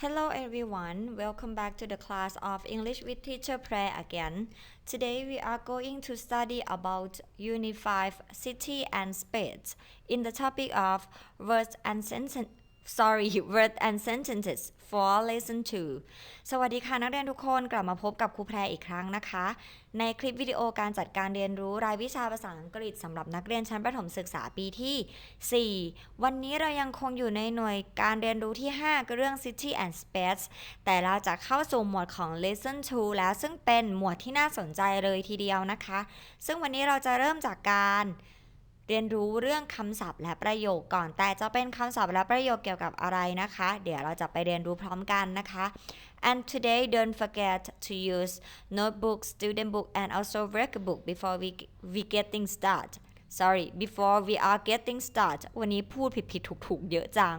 Hello everyone, welcome back to the class of English with Teacher Prayer again. Today we are going to study about Unit 5 City and Space in the topic of words and sentence sorry words and sentences for lesson 2 สวัสดีค่ะนักเรียนทุกคนกลับมาพบกับครูแพรอีกครั้งนะคะ ในคลิปวิดีโอการจัดการเรียนรู้รายวิชาภาษาอังกฤษสำหรับนักเรียนชั้นประถมศึกษาปีที่ 4 วันนี้เรายังคงอยู่ในหน่วยการเรียนรู้ที่5ก็เรื่อง City and Space แต่เราจะเข้าสู่หมวดของ Lesson 2 แล้วซึ่งเป็นหมวดที่น่าสนใจเลยทีเดียวนะคะ ซึ่งวันนี้เราจะเริ่มจากการ เรียนรู้เรื่องคำศัพท์และประโยคก่อน แต่จะเป็นคำศัพท์และประโยคเกี่ยวกับอะไรนะคะ เดี๋ยวเราจะไปเรียนรู้พร้อมกันนะคะ and today don't forget to use notebook student book and also workbook before we we getting start sorry before we are getting start วันนี้พูดผิดผิดถูกถูกเยอะจัง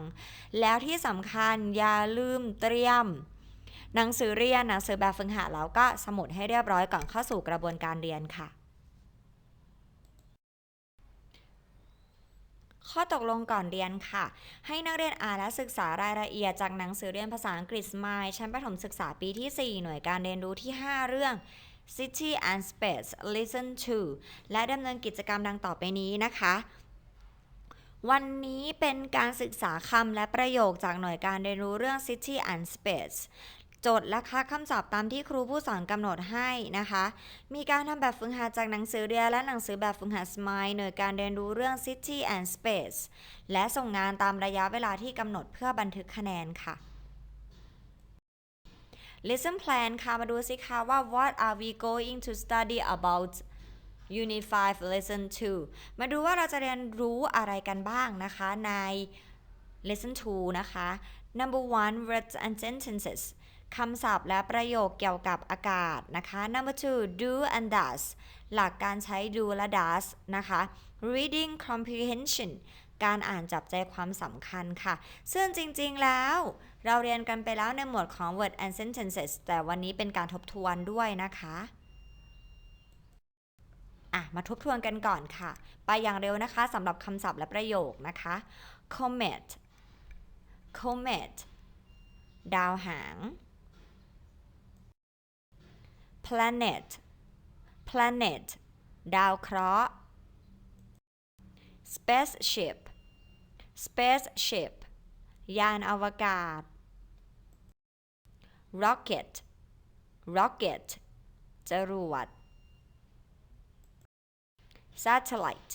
แล้วที่สำคัญอย่าลืมเตรียม หนังสือเรียนหนังสือแบบฝึกหัดแล้วก็สมุดให้เรียบร้อยก่อนเข้าสู่กระบวนการเรียนค่ะ ข้อตกลงก่อนเรียนค่ะ ให้นักเรียนอ่านและศึกษารายละเอียดจากหนังสือเรียนภาษาอังกฤษ Smile ชั้นประถมศึกษาปีที่ 4 หน่วยการเรียนรู้ที่ 5 เรื่อง City and Space Listen to และดำเนินกิจกรรมดังต่อไปนี้นะคะ วันนี้เป็นการศึกษาคำและประโยคจากหน่วยการเรียนรู้เรื่อง City and Space จทย์และค่าคำศัพท์ตามที่ครูผู้สอนกำหนดให้นะคะ มีการทำแบบฝึกหัดจากหนังสือเรียนและหนังสือแบบฝึกหัด Smile หน่วยการเรียนรู้เรื่อง City and Space และส่งงานตามระยะเวลาที่กำหนดเพื่อบันทึกคะแนนค่ะ Lesson plan ค่ะ มาดูสิคะว่า what are we going to study about Unit 5 Lesson 2 มาดูว่าเราจะเรียนรู้อะไรกันบ้างนะคะใน Lesson 2 นะคะ Number one words and sentences คำศัพท์และประโยคเกี่ยวกับอากาศนะคะ Number two do and does หลักการใช้ do และ does นะคะ reading comprehension การอ่านจับใจความสำคัญค่ะ ซึ่งจริงๆแล้ว เราเรียนกันไปแล้วในหมวดของ word and sentences แต่วันนี้เป็นการทบทวนด้วยนะคะอะมาทบทวนกันก่อนค่ะ ไปอย่างเร็วนะคะสำหรับคำศัพท์และประโยคนะคะ comet comet ดาวหาง planet planet ดาวเคราะห์ spaceship spaceship ยานอวกาศ rocket rocket จรวด satellite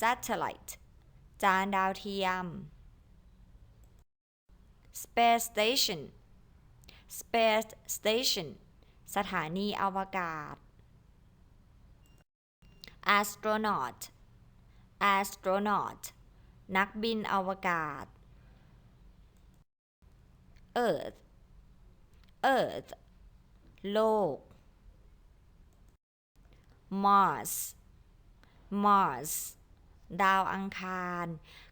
satellite จานดาวเทียม space station space station สถานีอวกาศ astronaut astronaut นักบินอวกาศ earth earth โลก mars mars ดาวอังคาร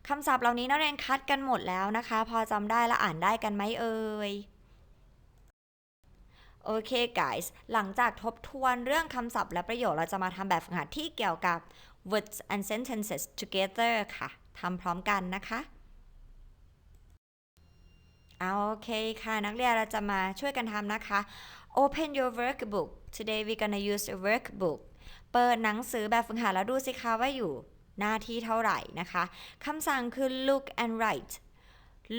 คำศัพท์เหล่านี้นักเรียนคัดกันหมดแล้วนะคะ พอจำได้และอ่านได้กันไหมเอ่ย โอเค guys หลังจากทบทวนเรื่องคำศัพท์และประโยคเราจะมาทำแบบฝึกหัดที่เกี่ยวกับ words and sentences together ค่ะ ทำพร้อมกันนะคะเอาโอเคค่ะ นักเรียนเราจะมาช่วยกันทำนะคะ Open your workbook today we gonna use a workbook เปิดหนังสือแบบฝึกหัดแล้วดูสิคะว่าอยู่หน้าที่เท่าไหร่นะคะคำสั่งคือ look and write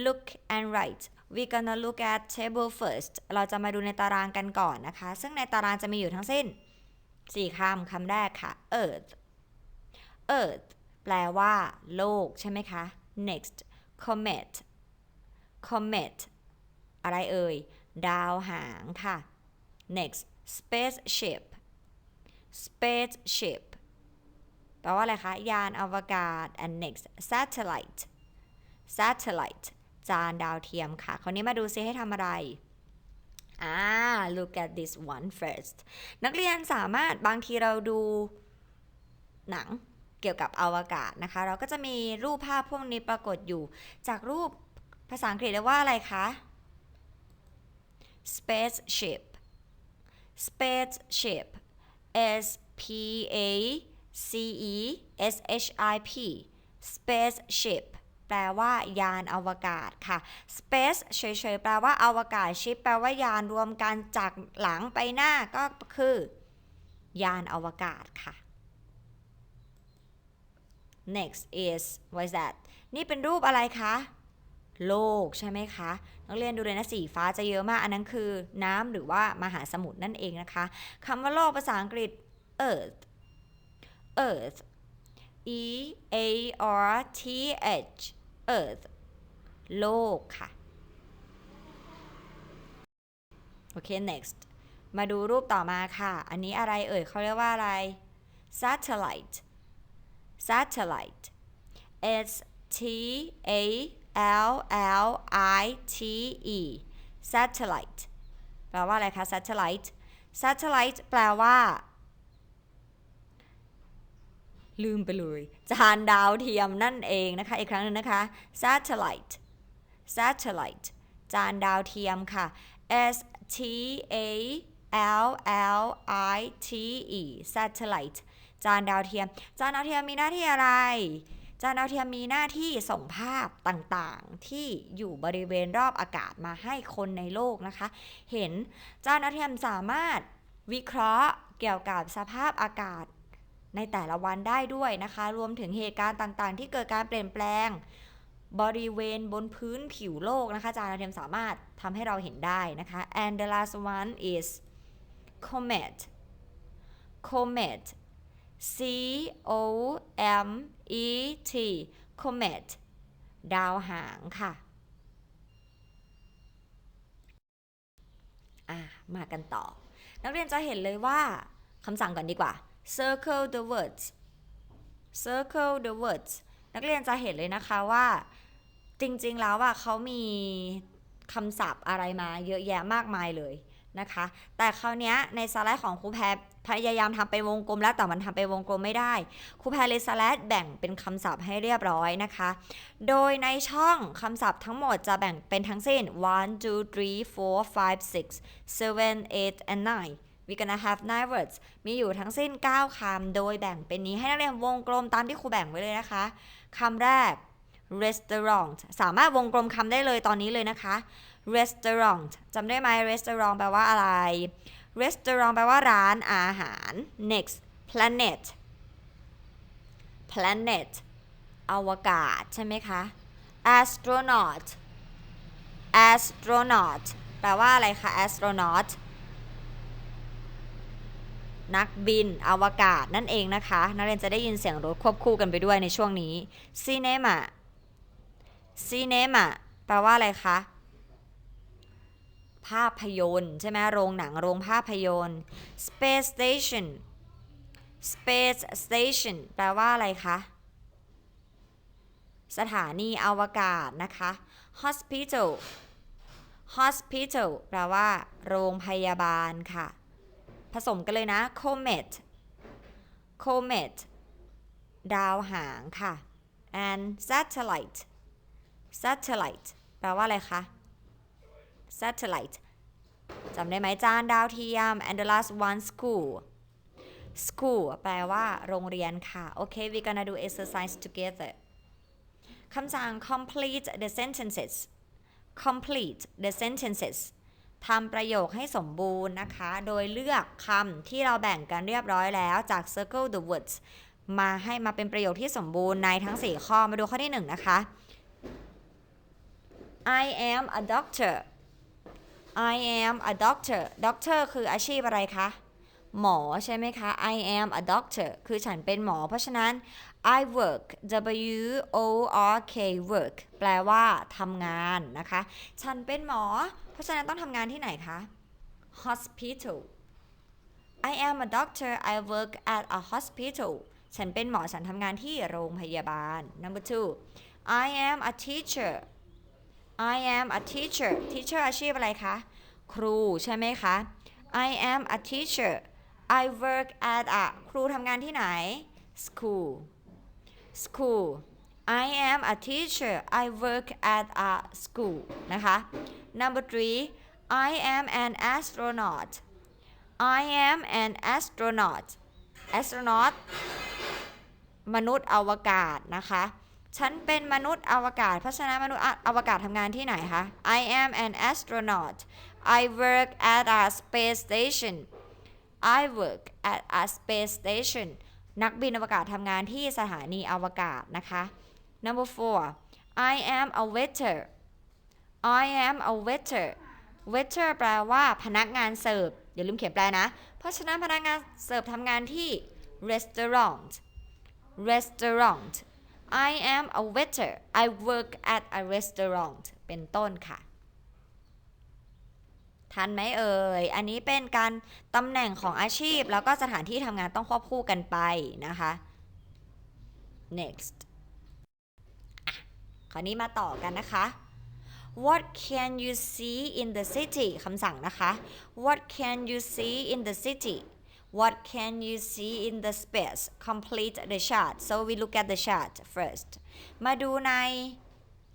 look and write we gonna look at table first เราจะมาดูในตารางกันก่อนนะคะ ซึ่งในตารางจะมีอยู่ทั้งสิ้น 4คำคำแรกค่ะ earth earth แปลว่า โลก ใช่ไหมคะ next comet comet อะไรเอ่ย ดาวหางค่ะ next spaceship spaceship แปลว่าอะไรคะ ยานอวกาศ and next satellite satellite จานดาวเทียมค่ะ คราวนี้มาดูซิให้ทำอะไรอ่า look at this one first นักเรียนสามารถบางทีเราดูหนังเกี่ยวกับอวกาศนะคะ เราก็จะมีรูปภาพพวกนี้ปรากฏอยู่ จากรูปภาษาอังกฤษเรียกว่าอะไรคะ spaceship spaceship S P A C E S H I P spaceship ลว่ายานอวกาศค่ะ space เฉยๆแปลว่าอวกาศ ship แปลว่ายานรวมกันจากหลังไปหน้าก็คือ ยานอวกาศค่ะ next is what is that นี่เป็นรูปอะไรคะ โลกใช่ไหมคะ นักเรียนดูเลยนะสีฟ้าจะเยอะมาก อันนั้นคือน้ำหรือว่ามหาสมุทรนั่นเองนะคะคำว่าโลกภาษาอังกฤษ earth earth e a r t h earth โลกค่ะ โอเค next มาดูรูปต่อมาค่ะ อันนี้อะไรเอ่ยเขาเรียกว่าอะไร satellite satellite S T A L L I T E satellite แปลว่าอะไรคะ satellite satellite แปลว่า ลืมไปเลย จานดาวเทียมนั่นเองนะคะ อีกครั้งหนึงนะคะ satellite satellite จานดาวเทียมค่ะ S T A L L I T E satellite จานดาวเทียม จานดาวเทียมมีหน้าที่อะไร จานดาวเทียมมีหน้าที่ส่งภาพต่างๆ ที่อยู่บริเวณรอบอากาศมาให้คนในโลกนะคะ เห็นจานดาวเทียมสามารถวิเคราะห์เกี่ยวกับสภาพอากาศ ในแต่ละวันได้ด้วยนะคะ รวมถึงเหตุการณ์ต่างๆ ที่เกิดการเปลี่ยนแปลง บริเวณบนพื้นผิวโลกนะคะจานดาเทียมสามารถทำให้เราเห็นได้นะคะ and the last one is comet comet C O M E T comet ดาวหางค่ะมากันต่อ นักเรียนจะเห็นเลยว่าคำสั่งก่อนดีกว่า circle the words circle the words นักเรียนจะเห็นเลยนะคะว่า จริงๆแล้วว่าเขามีคำศัพท์อะไรมาเยอะแยะมากมายเลยนะคะ แต่คราวนี้ในสไลด์ของครูแพรพยายามทำเป็นวงกลมแล้วแต่มันทำเป็นวงกลมไม่ได้ ครูแพรเลยสไลด์แบ่งเป็นคำศัพท์ให้เรียบร้อยนะคะ โดยในช่องคำศัพท์ทั้งหมดจะแบ่งเป็นทั้งสิ้น one two three four five six seven eight and nine we gonna have nine words มีอยู่ทั้งสิ้น 9 คำ โดยแบ่งเป็นนี้ให้นักเรียนวงกลมตามที่ครูแบ่งไว้เลยนะคะ คำแรก restaurant สามารถวงกลมคำได้เลยตอนนี้เลยนะคะ restaurant จำได้ไหม restaurant แปลว่าอะไร restaurant แปลว่าร้านอาหาร next planet planet อวกาศใช่ไหมคะ astronaut astronaut แปลว่าอะไรคะ astronaut นักบินอวกาศนั่นเองนะคะ นักเรียนจะได้ยินเสียงรถควบคู่กันไปด้วยในช่วงนี้ cinema cinema แปลว่าอะไรคะ ภาพยนตร์ใช่ไหมโรงหนังโรงภาพยนตร์ space station space station แปลว่าอะไรคะ สถานีอวกาศนะคะ hospital hospital แปลว่า โรงพยาบาลค่ะ ผสมกันเลยนะ comet comet ดาวหางค่ะ and satellite satellite แปลว่าอะไรคะ satellite จำได้ไหมจานดาวเทียม and the last one school school แปลว่าโรงเรียนค่ะโอเค we gonna do exercise together คำสั่ง complete the sentences complete the sentences ทำประโยคให้สมบูรณ์นะคะ โดยเลือกคำที่เราแบ่งกันเรียบร้อยแล้วจาก circle the words มาให้มาเป็นประโยคที่สมบูรณ์ในทั้ง 4 ข้อ มาดูข้อที่ 1 นะคะ I am a doctor I am a doctor doctor คืออาชีพอะไรคะ หมอใช่ไหมคะ I am a doctor คือฉันเป็นหมอ เพราะฉะนั้น I work W O R K work แปลว่าทำงานนะคะ ฉันเป็นหมอ เพราะฉะนั้นต้องทำงานที่ไหนคะ hospital I am a doctor I work at a hospital ฉันเป็นหมอฉันทำงานที่โรงพยาบาล number two I am a teacher I am a teacher teacher อาชีพอะไรคะ ครูใช่ไหมคะ I am a teacher I work at a ครูทำงานที่ไหน school school I am a teacher I work at a school นะคะ number three I am an astronaut I am an astronaut astronaut มนุษย์อวกาศนะคะฉันเป็นมนุษย์อวกาศ เพราะฉะนั้นมนุษย์อวกาศทำงานที่ไหนคะ I am an astronaut I work at a space station I work at a space station นักบินอวกาศทำงานที่สถานีอวกาศนะคะ number four I am a waiter I am a waiter waiter แปลว่าพนักงานเสิร์ฟอย่าลืมเขียนแปลนะ เพราะฉะนั้นพนักงานเสิร์ฟทำงานที่ restaurant restaurant I am a waiter I work at a restaurant เป็นต้นค่ะ ทันไหมเอ่ย อันนี้เป็นการตำแหน่งของอาชีพ แล้วก็สถานที่ทำงานต้องควบคู่กันไปนะคะ next คราวนี้มาต่อกันนะคะ What can you see in the city คำสั่งนะคะ What can you see in the city What can you see in the space complete the chart so we look at the chart first มาดูใน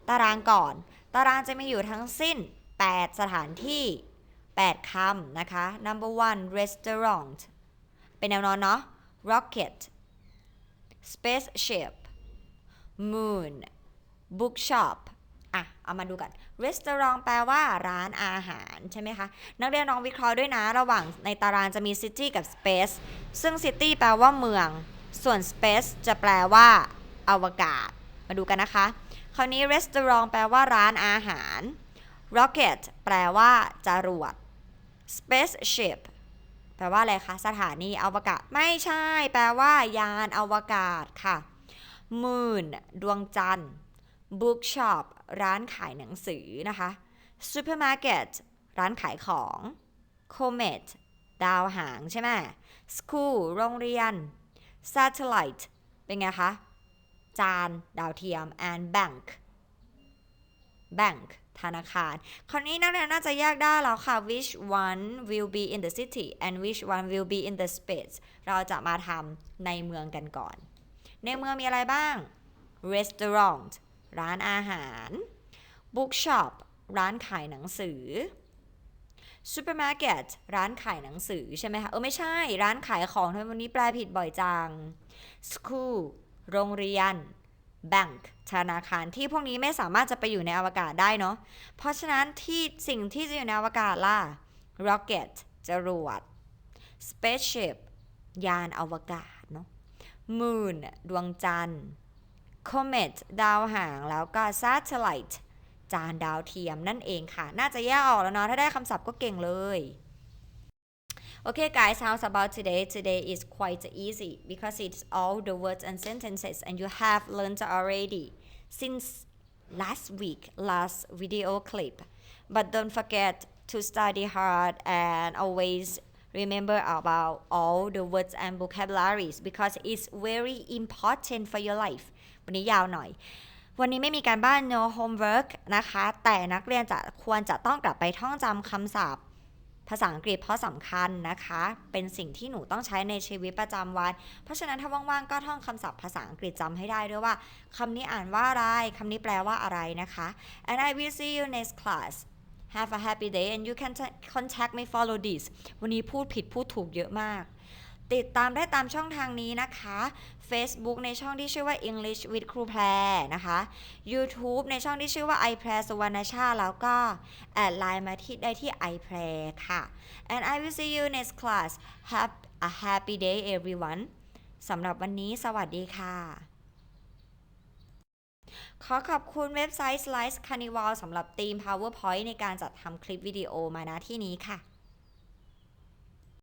ตารางก่อน ตารางจะมีอยู่ทั้งสิ้น 8 สถานที่ 8 คำนะคะ number one restaurant เป็นแนวนอนเนาะ rocket spaceship moon bookshop อะ เอามาดูกัน restaurant แปลว่าร้านอาหารใช่ไหมคะ นักเรียนลองวิเคราะห์ด้วยนะ ระหว่างในตารางจะมี city กับ space ซึ่ง city แปลว่าเมือง ส่วน space จะแปลว่า อวกาศ มาดูกันนะคะ คราวนี้ restaurant แปลว่าร้านอาหาร rocket แปลว่าจรวด spaceship แปลว่าอะไรคะ สถานีอวกาศ ไม่ใช่ แปลว่า ยานอวกาศค่ะ moon ดวงจันทร์ bookshop ร้านขายหนังสือนะคะ supermarket ร้านขายของ comet ดาวหางใช่ไหม school โรงเรียน satellite เป็นไงคะ จาน ดาวเทียม and bank bank ธนาคาร คราวนี้นักเรียนน่าจะแยกได้แล้วค่ะ which one will be in the city and which one will be in the space เราจะมาทำในเมืองกันก่อน ในเมืองมีอะไรบ้าง restaurant ร้านอาหาร bookshop ร้านขายหนังสือ supermarket ร้านขายหนังสือใช่ไหมคะ เออไม่ใช่ ร้านขายของทำไมวันนี้แปลผิดบ่อยจัง school โรงเรียน bank ธนาคารที่พวกนี้ไม่สามารถจะไปอยู่ในอวกาศได้เนาะ เพราะฉะนั้นที่สิ่งที่จะอยู่ในอวกาศล่ะ rocket จรวด spaceship ยานอวกาศเนาะ moon ดวงจันทร์ comet ดาวหางแล้วก็ satellite จานดาวเทียมนั่นเองค่ะ น่าจะแยกออกแล้วเนาะ ถ้าได้คำศัพท์ก็เก่งเลย Okay guys, how's about today? Today is quite easy because it's all the words and sentences and you have learned already since last week, last video clip. But don't forget to study hard and always remember about all the words and vocabularies because it's very important for your life. วันนี้ยาวหน่อย วันนี้ไม่มีการบ้าน no homework นะคะ แต่นักเรียนจะควรจะต้องกลับไปท่องจำคำศัพท์ ภาษาอังกฤษเพราะสำคัญนะคะ เป็นสิ่งที่หนูต้องใช้ในชีวิตประจำวัน เพราะฉะนั้นถ้าว่างๆก็ท่องคำศัพท์ภาษาอังกฤษจำให้ได้ด้วยว่าคำนี้อ่านว่าอะไรคำนี้แปลว่าอะไรนะคะ and I will see you next class have a happy day and you can contact me follow this วันนี้พูดผิดพูดถูกเยอะมากติดตามได้ตามช่องทางนี้นะคะ Facebook ในช่องที่ชื่อว่า English with ครูแพรนะคะ YouTube ในช่องที่ชื่อว่า i p r a สุวรรณชา แล้วก็ แอดไลน์มาที่ได้ที่ i p r a ค่ะ and I will see you next class have a happy day everyone สำหรับวันนี้สวัสดีค่ะ ขอขอบคุณเว็บไซต์ Slice Carnival สำหรับทีม PowerPoint ในการจัดทำคลิปวิดีโอมาณที่นี้ค่ะ